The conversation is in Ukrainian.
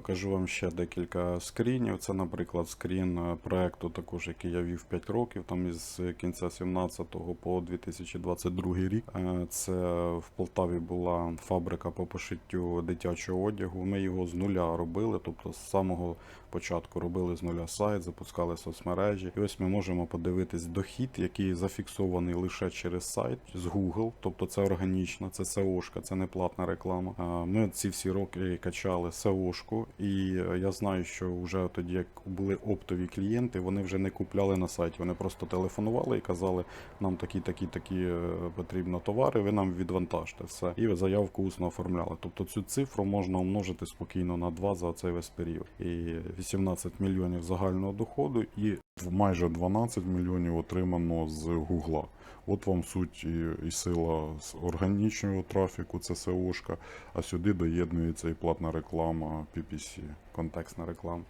Покажу вам ще декілька скрінів. Це, наприклад, скрін е, проекту, також який я вів 5 років, там із кінця 17 по 2022 рік. Е, Це в Полтаві була фабрика по пошиттю дитячого одягу. Ми його з нуля робили, тобто з самого початку робили з нуля сайт, запускали соцмережі. І ось ми можемо подивитись дохід, який зафіксований лише через сайт з Google, тобто це органічно, це SEO-шка, це не платна реклама. Ми ці всі роки качали SEO-шку, і е, я знаю, що вже тоді, як були оптові клієнти, вони вже не купляли на сайті. Вони просто телефонували і казали, нам такі, такі, такі е, потрібно товари, ви нам відвантажте все. І заявку усно оформляли. Тобто цю цифру можна умножити спокійно на 2 за цей весь період. І 18 мільйонів загального доходу і майже 12 мільйонів отримано з Гугла. От вам суть і, і сила з органічного трафіку, це SEO-шка, а сюди доєднується і платна реклама PPC, контекстна реклама.